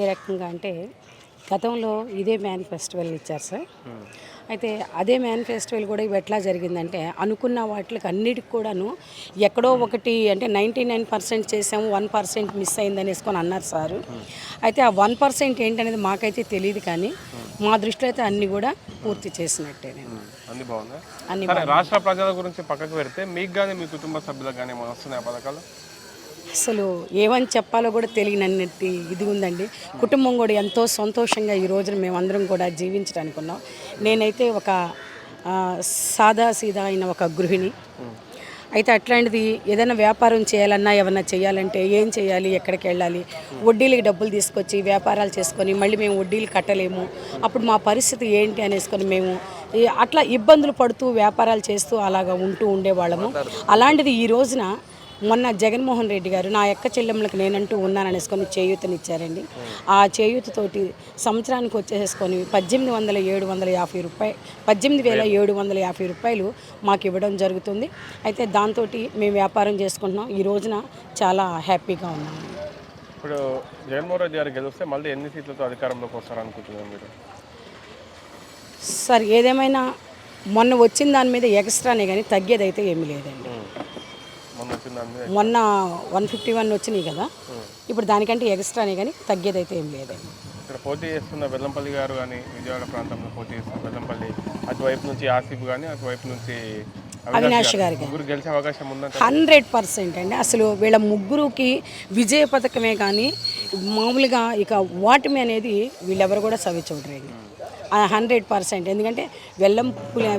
ఏ రకంగా అంటే గతంలో ఇదే మ్యాన్ ఫెస్టివల్ ఇచ్చారు సార్. అయితే అదే మ్యాన్ ఫెస్టివల్ కూడా ఇవి ఎట్లా జరిగిందంటే అనుకున్న వాటికి అన్నిటికి కూడాను ఎక్కడో ఒకటి అంటే నైంటీ నైన్ పర్సెంట్ చేసాము వన్ పర్సెంట్ మిస్ అయింది అనేసుకొని అన్నారు సారు. అయితే ఆ వన్ పర్సెంట్ ఏంటనేది మాకైతే తెలియదు కానీ మా దృష్టిలో అయితే అన్నీ కూడా పూర్తి చేసినట్టే నేను. అన్ని అన్ని రాష్ట్ర ప్రజల గురించి పక్కకు పెడితే మీకు కానీ మీ కుటుంబ సభ్యులకు కానీ వస్తున్నాయి పథకాలు? అసలు ఏమని చెప్పాలో కూడా తెలియనన్నట్టు ఇది ఉందండి. కుటుంబం కూడా ఎంతో సంతోషంగా ఈ రోజున మేమందరం కూడా జీవించడానికి ఉన్నాం. నేనైతే ఒక సాదా సీదా అయిన ఒక గృహిణి. అయితే అట్లాంటిది ఏదైనా వ్యాపారం చేయాలన్నా ఏమన్నా చేయాలంటే ఏం చేయాలి ఎక్కడికి వెళ్ళాలి? వడ్డీలకి డబ్బులు తీసుకొచ్చి వ్యాపారాలు చేసుకొని మళ్ళీ మేము వడ్డీలు కట్టలేము. అప్పుడు మా పరిస్థితి ఏంటి అనేసుకొని మేము అట్లా ఇబ్బందులు పడుతూ వ్యాపారాలు చేస్తూ అలాగా ఉంటూ ఉండేవాళ్ళము. అలాంటిది ఈ రోజున మొన్న జగన్మోహన్ రెడ్డి గారు నా యొక్క చెల్లెమ్మలకు నేనంటూ ఉన్నాననేసుకొని చేయూతనిచ్చారండి. ఆ చేయూతతోటి సంవత్సరానికి వచ్చేసుకొని పద్దెనిమిది వందల ఏడు వందల యాభై రూపాయలు పద్దెనిమిది వేల ఏడు వందల యాభై రూపాయలు మాకు ఇవ్వడం జరుగుతుంది. అయితే దాంతో మేము వ్యాపారం చేసుకుంటున్నాం. ఈ రోజున చాలా హ్యాపీగా ఉన్నాము ఇప్పుడు జగన్మోహన్ రెడ్డి గారు గెలిస్తే మళ్ళీ ఎన్ని సీట్లతో అధికారంలోకి వస్తారు అనుకుంటున్నారు మీరు? సార్ ఏదేమైనా మొన్న వచ్చిన దాని మీద ఎక్స్ట్రానే కానీ తగ్గేది అయితే ఏమీ లేదండి. మొన్న వన్ ఫిఫ్టీ వన్ వచ్చినాయి కదా. ఇప్పుడు దానికంటే ఎక్స్ట్రానే కానీ తగ్గేది అయితే ఏం లేదండి ఇక్కడ పోటీ చేస్తున్న వెల్లంపల్లి గారు కానీ విజయవాడ ప్రాంతంలో పోటీ చేస్తున్న వెల్లంపల్లి అటువైపు నుంచి ఆసిఫ్ కానీ అటువైపు నుంచి అవినాష్ గారి. ముగ్గురు గెలిచే అవకాశం ఉందంట హండ్రెడ్ పర్సెంట్ అండి. అసలు వీళ్ళ ముగ్గురుకి విజయ పథకమే కానీ మామూలుగా ఇక ఓటమి అనేది వీళ్ళెవరు కూడా సవి చూడరండి హండ్రెడ్ పర్సెంట్. ఎందుకంటే వెల్లం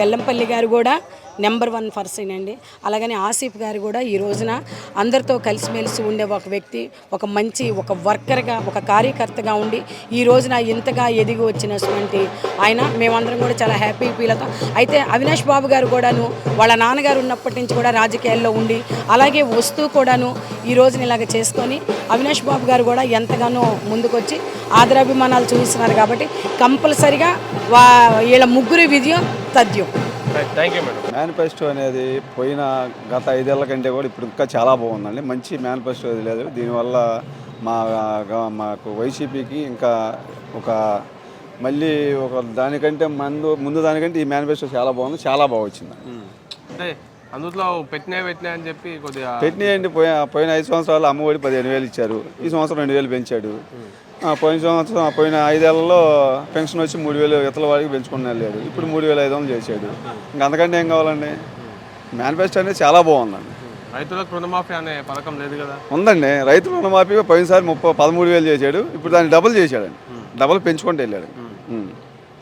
వెల్లంపల్లి గారు కూడా నెంబర్ వన్ పర్సన్ అండి అలాగని ఆసిఫ్ గారు కూడా ఈ రోజున అందరితో కలిసిమెలిసి ఉండే ఒక వ్యక్తి ఒక మంచి ఒక వర్కర్గా ఒక కార్యకర్తగా ఉండి ఈ రోజున ఇంతగా ఎదిగి వచ్చినటువంటి ఆయన. మేమందరం కూడా చాలా హ్యాపీ ఫీల్ అవుతాం అయితే అవినాష్ బాబు గారు కూడాను వాళ్ళ నాన్నగారు ఉన్నప్పటి నుంచి కూడా రాజకీయాల్లో ఉండి అలాగే వస్తూ కూడాను ఈ రోజున ఇలాగ చేసుకొని అవినాష్ బాబు గారు కూడా ఎంతగానో ముందుకొచ్చి ఆదరాభిమానాలు చూపిస్తున్నారు కాబట్టి కంపల్సరిగా వా వీళ్ళ ముగ్గురు విజయం తథ్యం. థ్యాంక్ యూ మేడం మేనిఫెస్టో అనేది పోయిన గత ఐదేళ్ళ కంటే కూడా ఇప్పుడు ఇంకా చాలా బాగుందండి. మంచి మేనిఫెస్టో అది లేదు. దీనివల్ల మా మాకు వైసీపీకి ఇంకా ఒక మళ్ళీ ఒక దానికంటే ముందు ముందు దానికంటే ఈ మేనిఫెస్టో చాలా బాగుంది. చాలా బాగా వచ్చింది. అంటే అందులో పెట్టినా పెట్టినా అని చెప్పి కొద్దిగా పెట్టినాయండి. పోయిన పోయిన ఐదు సంవత్సరాలు అమ్మఒడి పదిహేను వేలు ఇచ్చారు. ఈ సంవత్సరం రెండు వేలు పెంచాడు. పోయిన సంవత్సరం పోయిన ఐదేళ్ళలో పెన్షన్ వచ్చి మూడు వేలు ఇతల వాడికి పెంచుకుని వెళ్ళాడు ఇప్పుడు మూడు వేల ఐదు వందలు చేశాడు. ఇంకా అంతకంటే ఏం కావాలండి? మేనిఫెస్టో అనేది చాలా బాగుందండి. రైతులకు రుణమాఫీ అనే పథకం లేదు కదా? ఉందండి. రైతు రుణమాఫీ పోయినసారి ముప్పై పదమూడు వేలు చేశాడు. ఇప్పుడు దాన్ని డబుల్ చేశాడండి. డబుల్ పెంచుకుంటూ వెళ్ళాడు.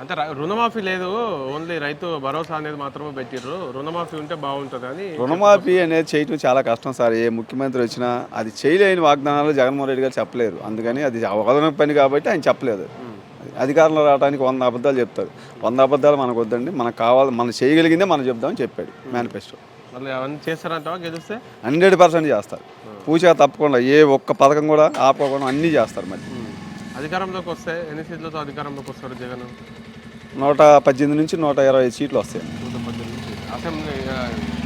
అంటే రుణమాఫీ లేదు ఓన్లీ రైతు భరోసా అనేది మాత్రమే పెట్టిర్రు. రుణమాఫీ ఉంటే బాగుంటుంది అని రుణమాఫీ అనేది చేయటం చాలా కష్టం సార్. ఏ ముఖ్యమంత్రి వచ్చినా అది చేయలేని వాగ్దానాలు జగన్మోహన్ రెడ్డి గారు చెప్పలేరు. అందుకని అది అవగాహన పని కాబట్టి ఆయన చెప్పలేదు. అధికారంలో రావడానికి వంద అబద్ధాలు చెప్తారు. వంద అబద్ధాలు మనకు వద్దండి. మనకు కావాలి మనం చేయగలిగిందే మనం చెప్దామని చెప్పాడు మేనిఫెస్టో. మళ్ళీ గెలిస్తే? హండ్రెడ్ పర్సెంట్ చేస్తారు. పూచా తప్పకుండా ఏ ఒక్క పథకం కూడా ఆపకుండా అన్నీ చేస్తారు మరి. అధికారంలోకి వస్తే ఎన్ని సీట్లతో అధికారంలోకి వస్తాడు జగన్? నూట పద్దెనిమిది నుంచి నూట ఇరవై సీట్లు వస్తాయి. Assembly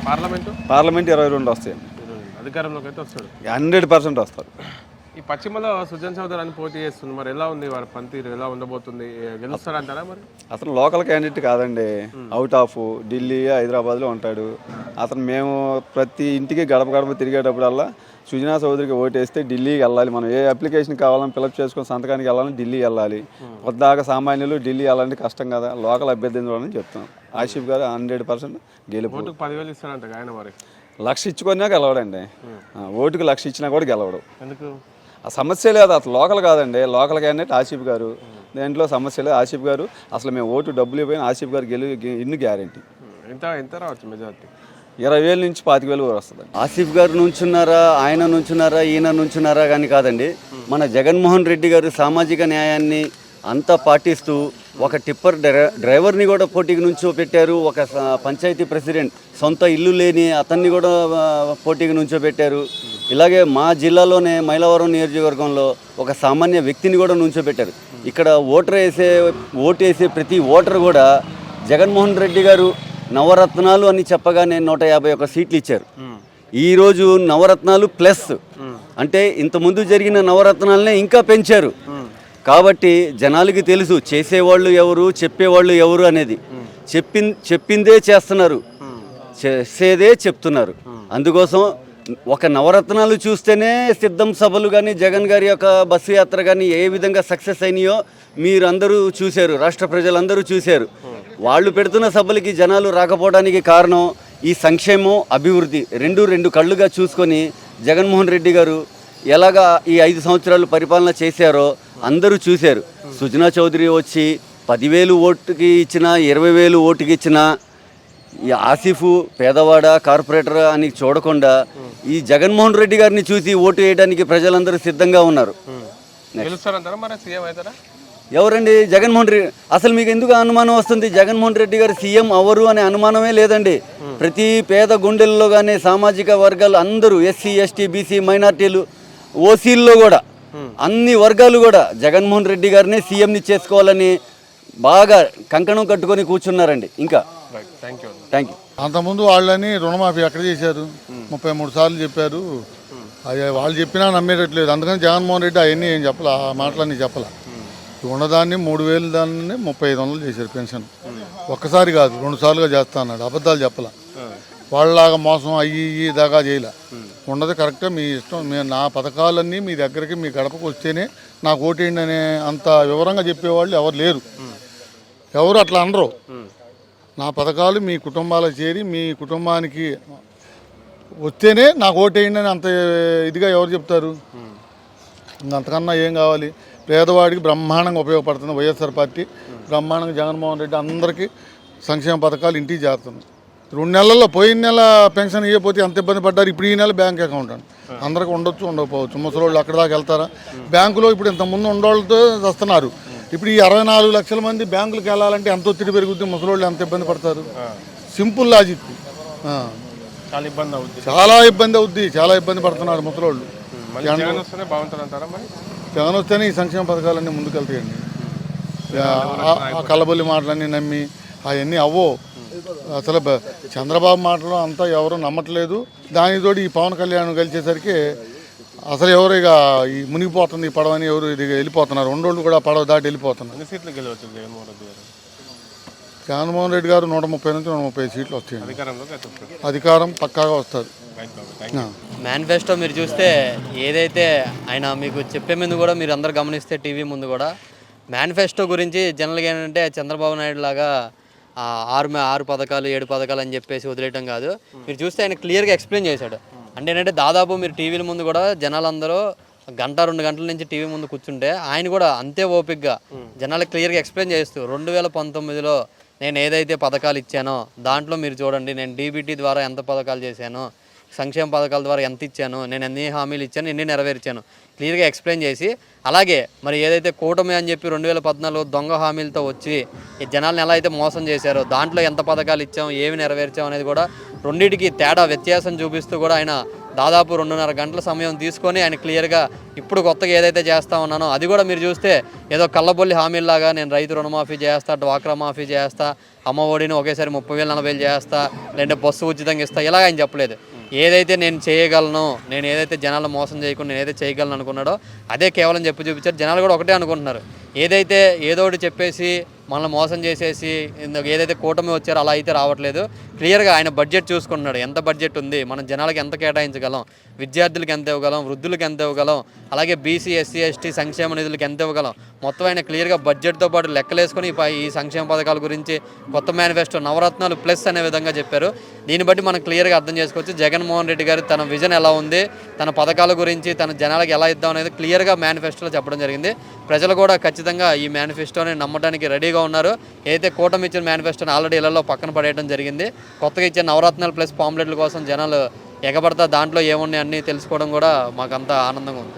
parliament? పార్లమెంట్ ఇరవై రెండు వస్తాయి. అధికారంలోకి అయితే వస్తాడు. హండ్రెడ్ పర్సెంట్ వస్తారు. ఈ పశ్చిమలో సుజన్ చౌదరి అని పోటీ చేస్తుంది. మరి ఎలా ఉంది? వారి పనితీరు ఎలా ఉండబోతుంది? గెలుస్తారంటారా మరి? అతను లోకల్ క్యాండిడేట్ కాదండి. అవుట్ ఆఫ్ ఢిల్లీ హైదరాబాద్లో ఉంటాడు. అతను మేము ప్రతి ఇంటికి గడప గడప తిరిగేటప్పుడల్లా సుజనా చౌదరికి ఓటేస్తే ఢిల్లీకి వెళ్ళాలి. మనం ఏ అప్లికేషన్ కావాలని ఫిలప్ చేసుకొని సంతకానికి వెళ్ళాలని ఢిల్లీ వెళ్ళాలి. కొద్దాక సామాన్యులు ఢిల్లీ వెళ్ళాలంటే కష్టం కదా. లోకల్ అభ్యర్థి చూడాలని చెప్తాం ఆసిఫ్ గారు హండ్రెడ్ పర్సెంట్ గెలుపు. పదివేలు ఇస్తారంట ఆయన మరి. లక్ష ఇచ్చుకున్నా గెలవడండి. ఆ, ఓటుకు లక్ష ఇచ్చినా కూడా గెలవడు. ఎందుకు? ఆ సమస్య లేదు అసలు లోకల్ కాదండి. లోకల్ క్యాండిడేట్ ఆసిఫ్ గారు. దేంట్లో సమస్య లేదు ఆసిఫ్ గారు. అసలు మేము ఓటు డబ్బులు ఇవ్వని ఆసిఫ్ గారు గెలు ఇన్ని గ్యారంటీ. ఎంత ఎంత రావచ్చు మెజార్టీ? ఇరవై వేల నుంచి పాతిక వేలు వరకు వస్తుంది ఆసిఫ్ గారు నుంచున్నారా ఆయన నుంచున్నారా ఈయన నుంచున్నారా కానీ కాదండి. మన జగన్మోహన్ రెడ్డి గారు సామాజిక న్యాయాన్ని అంతా పాటిస్తూ ఒక టిప్పర్ డ్రై- డ్రైవర్ని కూడా పోటీకి నుంచో పెట్టారు. ఒక పంచాయతీ ప్రెసిడెంట్ సొంత ఇల్లు లేని అతన్ని కూడా పోటీకి నుంచో పెట్టారు ఇలాగే మా జిల్లాలోనే మైలవరం నియోజకవర్గంలో ఒక సామాన్య వ్యక్తిని కూడా నుంచోబెట్టారు. ఇక్కడ ఓటర్ వేసే ఓటు వేసే ప్రతి ఓటర్ కూడా జగన్మోహన్ రెడ్డి గారు నవరత్నాలు అని చెప్పగానే నూట యాభై ఒక్క సీట్లు ఇచ్చారు. ఈరోజు నవరత్నాలు ప్లస్. అంటే ఇంతకుముందు జరిగిన నవరత్నాలనే ఇంకా పెంచారు. కాబట్టి జనాలకి తెలుసు చేసేవాళ్ళు ఎవరు చెప్పేవాళ్ళు ఎవరు అనేది. చెప్పిందే చేస్తున్నారు. చేసేదే చెప్తున్నారు. అందుకోసం ఒక నవరత్నాలు చూస్తేనే సిద్ధం సభలు కానీ జగన్ గారి యొక్క బస్సు యాత్ర కానీ ఏ విధంగా సక్సెస్ అయినాయో మీరందరూ చూశారు రాష్ట్ర ప్రజలందరూ చూశారు. వాళ్ళు పెడుతున్న సభలకి జనాలు రాకపోవడానికి కారణం ఈ సంక్షేమం అభివృద్ధి రెండు రెండు కళ్ళుగా చూసుకొని జగన్మోహన్ రెడ్డి గారు ఎలాగా ఈ ఐదు సంవత్సరాలు పరిపాలన చేశారో అందరూ చూశారు. సుజనా చౌదరి వచ్చి పదివేలు ఓటుకి ఇచ్చిన ఇరవై వేలు ఓటుకి ఇచ్చినా ఈ ఆసిఫ్ పేదవాడ కార్పొరేటర్ అని చూడకుండా ఈ జగన్మోహన్ రెడ్డి గారిని చూసి ఓటు వేయడానికి ప్రజలందరూ సిద్ధంగా ఉన్నారు. అవుతారా? ఎవరండి? జగన్మోహన్ రెడ్డి అసలు మీకు ఎందుకు అనుమానం వస్తుంది? జగన్మోహన్ రెడ్డి గారు సీఎం అవరు అనే అనుమానమే లేదండి. ప్రతి పేద గుండెల్లో కానీ సామాజిక వర్గాలు అందరూ ఎస్సీ ఎస్టీ బీసీ మైనార్టీలు ఓసీల్లో కూడా అన్ని వర్గాలు కూడా జగన్మోహన్ రెడ్డి గారినే సీఎంని చేసుకోవాలని బాగా కంకణం కట్టుకొని కూర్చున్నారండి. ఇంకా. థ్యాంక్ యూ థ్యాంక్ యూ అంతకుముందు వాళ్ళని రుణమాఫీ ఎక్కడ చేశారు? ముప్పై మూడు సార్లు చెప్పారు. అవి వాళ్ళు చెప్పినా నమ్మేటట్లేదు. అందుకని జగన్మోహన్ రెడ్డి అవన్నీ ఏం చెప్పలే? ఆ మాటలన్నీ చెప్పలే. ఉన్నదాన్ని మూడు వేలు దాన్ని ముప్పై ఐదు వందలు చేశారు పెన్షన్. ఒక్కసారి కాదు రెండు సార్లుగా చేస్తా అన్నాడు. అబద్ధాలు చెప్పలే. వాళ్ళలాగా మోసం అయ్యి ఇయ్యి దాకా చేయలే. ఉన్నది కరెక్టే మీ ఇష్టం మీ నా పథకాలన్నీ మీ దగ్గరికి మీ గడపకు వస్తేనే నాకు ఓటేయండి అనే అంత వివరంగా చెప్పేవాళ్ళు ఎవరు లేరు. ఎవరు అట్లా అనరు. నా పథకాలు మీ కుటుంబాలకు చేరి మీ కుటుంబానికి వస్తేనే నాకు ఓటేయండి అని అంత ఇదిగా ఎవరు చెప్తారు? అంతకన్నా ఏం కావాలి? పేదవాడికి బ్రహ్మాండంగా ఉపయోగపడుతుంది వైఎస్ఆర్ పార్టీ. బ్రహ్మాండంగా జగన్మోహన్ రెడ్డి అందరికీ సంక్షేమ పథకాలు ఇంటికి చేరుతుంది. రెండు నెలల్లో పోయిన నెల పెన్షన్ ఇవ్వకపోతే ఎంత ఇబ్బంది పడ్డారు? ఇప్పుడు ఈ నెల బ్యాంక్ అకౌంట్ అండి. అందరికి ఉండొచ్చు ఉండకపోవచ్చు. ముసలోళ్ళు అక్కడ దాకా వెళ్తారా? బ్యాంకులో ఇప్పుడు ఇంతకుముందు ఉండోళ్ళతో వస్తున్నారు. ఇప్పుడు ఈ అరవై నాలుగు లక్షల మంది బ్యాంకులకు వెళ్ళాలంటే ఎంత ఒత్తిడి పెరుగుద్ది? ముసలోళ్ళు ఎంత ఇబ్బంది పడతారు? Simple logic. చాలా ఇబ్బంది అవుతుంది చాలా ఇబ్బంది అవుద్ది. చాలా ఇబ్బంది పడుతున్నారు ముసలోళ్ళు. జగన్ వస్తేనే ఈ సంక్షేమ పథకాలన్నీ ముందుకెళ్తాయండి. ఆ- కలబొల్లి మాటలన్నీ నమ్మి అవన్నీ అవ్వో అసలు చంద్రబాబు మాటలు అంతా ఎవరు నమ్మట్లేదు. దానితోటి ఈ పవన్ కళ్యాణ్ కలిసేసరికి అసలు ఎవరు ఇక ఈ మునిగిపోతుంది ఈ పడవని ఎవరు ఇది వెళ్ళిపోతున్నారు. రెండోళ్ళు కూడా పడవ దాటి వెళ్ళిపోతున్నారు. ఎన్ని సీట్లు గెలవచ్చు జగన్మోహన్ రెడ్డి గారు? జగన్మోహన్ రెడ్డి గారు నూట ముప్పై నుంచి నూట ముప్పై సీట్లు వస్తారు అధికారం పక్కాగా వస్తుంది. మేనిఫెస్టో మీరు చూస్తే ఏదైతే ఆయన మీకు చెప్పే ముందు కూడా మీరు అందరు గమనిస్తే టీవీ ముందు కూడా మేనిఫెస్టో గురించి జనరల్గా ఏంటంటే చంద్రబాబు నాయుడు లాగా ఆ, ఆరు మే- ఆరు పథకాలు ఏడు పథకాలు అని చెప్పేసి వదిలేయటం కాదు. మీరు చూస్తే ఆయన క్లియర్గా ఎక్స్ప్లెయిన్ చేశాడు. అంటే ఏంటంటే దాదాపు మీరు టీవీల ముందు కూడా జనాలందరూ గంట రెండు గంటల నుంచి టీవీ ముందు కూర్చుంటే ఆయన కూడా అంతే ఓపిక్గా జనాలకు క్లియర్గా ఎక్స్ప్లెయిన్ చేస్తూ రెండు వేల పంతొమ్మిదిలో నేను ఏదైతే పథకాలు ఇచ్చానో దాంట్లో మీరు చూడండి నేను డీబీటీ ద్వారా ఎంత పథకాలు చేశానో సంక్షేమ పథకాల ద్వారా ఎంత ఇచ్చాను నేను ఎన్ని హామీలు ఇచ్చాను ఎన్ని నెరవేర్చాను క్లియర్గా ఎక్స్ప్లెయిన్ చేసి అలాగే మరి ఏదైతే కూటమి అని చెప్పి రెండు వేల పద్నాలుగు దొంగ హామీలతో వచ్చి ఈ జనాలను ఎలా అయితే మోసం చేశారో దాంట్లో ఎంత పథకాలు ఇచ్చాం ఏమి నెరవేర్చాం అనేది కూడా రెండింటికి తేడా వ్యత్యాసం చూపిస్తూ కూడా ఆయన దాదాపు రెండున్నర గంటల సమయం తీసుకొని ఆయన క్లియర్గా ఇప్పుడు కొత్తగా ఏదైతే చేస్తా ఉన్నానో అది కూడా మీరు చూస్తే ఏదో కళ్ళబొల్లి హామీల్లాగా నేను రైతు రుణమాఫీ చేస్తా డ్వాక్రా మాఫీ చేస్తా అమ్మ ఒడిని ఒకేసారి ముప్పై వేలు నలభై వేలు చేస్తా లేదంటే బస్సు ఉచితంగా ఇస్తా ఇలాగ ఆయన చెప్పలేదు. ఏదైతే నేను చేయగలను నేను ఏదైతే జనాలు మోసం చేయకుండా నేను ఏదైతే చేయగలను అనుకున్నాడో అదే కేవలం చెప్పి చూపించారు. జనాలు కూడా ఒకటే అనుకుంటున్నారు. ఏదైతే ఏదో ఒకటి చెప్పేసి మనల్ని మోసం చేసేసి ఏదైతే కూటమి వచ్చారో అలా అయితే రావట్లేదు. క్లియర్గా ఆయన బడ్జెట్ చూసుకుంటున్నాడు. ఎంత బడ్జెట్ ఉంది? మనం జనాలకు ఎంత కేటాయించగలం? విద్యార్థులకు ఎంత ఇవ్వగలం? వృద్ధులకు ఎంత ఇవ్వగలం? అలాగే బీసీ ఎస్సీ ఎస్టీ సంక్షేమ నిధులకు ఎంత ఇవ్వగలం? మొత్తం ఆయన క్లియర్గా బడ్జెట్తో పాటు లెక్కలేసుకొని ఈ సంక్షేమ పథకాల గురించి కొత్త మేనిఫెస్టో నవరత్నాలు ప్లస్ అనే విధంగా చెప్పారు. దీన్ని బట్టి మనం క్లియర్గా అర్థం చేసుకోవచ్చు. జగన్మోహన్ రెడ్డి గారు తన విజన్ ఎలా ఉంది? తన పథకాల గురించి తన జనాలకు ఎలా ఇద్దాం అనేది క్లియర్గా మేనిఫెస్టోలో చెప్పడం జరిగింది. ప్రజలు కూడా ఖచ్చితంగా ఈ మేనిఫెస్టోని నమ్మడానికి రెడీగా ఉన్నారు. ఏదైతే కూటమి ఇచ్చిన మేనిఫెస్టోని ఆల్రెడీ ఇళ్ళలో పక్కన పడేయడం జరిగింది. కొత్తగా ఇచ్చే నవరత్నాలు ప్లస్ పాంప్లెట్ల కోసం జనాలు ఎగబడతా దాంట్లో ఏమున్నాయి అన్నీ తెలుసుకోవడం కూడా మాకంతా ఆనందంగా ఉంది.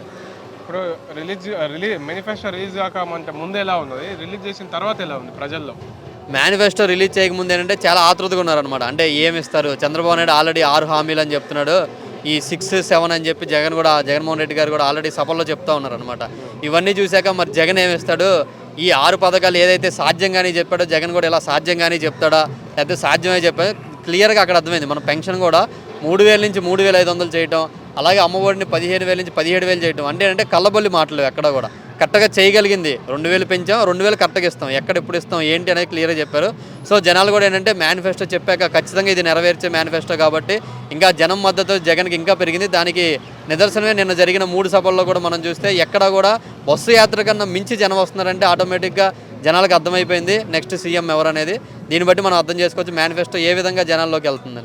ఇప్పుడు రిలీజ్ రిలీజ్ మేనిఫెస్టో రిలీజ్ కాక ముందు ఎలా ఉన్నది? రిలీజ్ చేసిన తర్వాత ఎలా ఉంది ప్రజల్లో? మేనిఫెస్టో రిలీజ్ చేయకముందు ఏంటంటే చాలా ఆతృతగా ఉన్నారనమాట అంటే ఏమి ఇస్తారు? చంద్రబాబు నాయుడు ఆల్రెడీ ఆరు హామీలు అని చెప్తున్నాడు. ఈ సిక్స్ సెవెన్ అని చెప్పి జగన్ కూడా జగన్మోహన్ రెడ్డి గారు కూడా ఆల్రెడీ సభల్లో చెప్తా ఉన్నారనమాట ఇవన్నీ చూశాక మరి జగన్ ఏమి ఇస్తాడు? ఈ ఆరు పథకాలు ఏదైతే సాధ్యంగానే చెప్పాడో జగన్ కూడా ఇలా సాధ్యంగానే చెప్తాడా? లేకపోతే సాధ్యమే చెప్పాడు? క్లియర్గా అక్కడ అర్థమైంది. మన పెన్షన్ కూడా మూడు వేల నుంచి మూడు వేల ఐదు వందలు చేయటం అలాగే అమ్మఒడిని పదిహేను వేల నుంచి పదిహేడు వేలు చేయడం అంటే అంటే కళ్ళబొల్లి మాటలు ఎక్కడ కూడా. కరెక్ట్గా చేయగలిగింది. రెండు వేలు పెంచాం రెండు వేలు కరెక్ట్గా ఇస్తాం. ఎక్కడ ఎప్పుడు ఇస్తాం ఏంటి అనేది క్లియర్గా చెప్పారు. సో జనాలు కూడా ఏంటంటే మేనిఫెస్టో చెప్పాక ఖచ్చితంగా ఇది నెరవేర్చే మేనిఫెస్టో కాబట్టి ఇంకా జనం మద్దతు జగన్కి ఇంకా పెరిగింది. దానికి నిదర్శనమే నిన్న జరిగిన మూడు సభల్లో కూడా మనం చూస్తే ఎక్కడ కూడా బస్సు యాత్ర కన్నా మించి జనం వస్తున్నారంటే ఆటోమేటిక్గా జనాలకు అర్థమైపోయింది. నెక్స్ట్ సీఎం ఎవరు అనేది దీన్ని బట్టి మనం అర్థం చేసుకోవచ్చు. మేనిఫెస్టో ఏ విధంగా జనాల్లోకి వెళ్తుంది.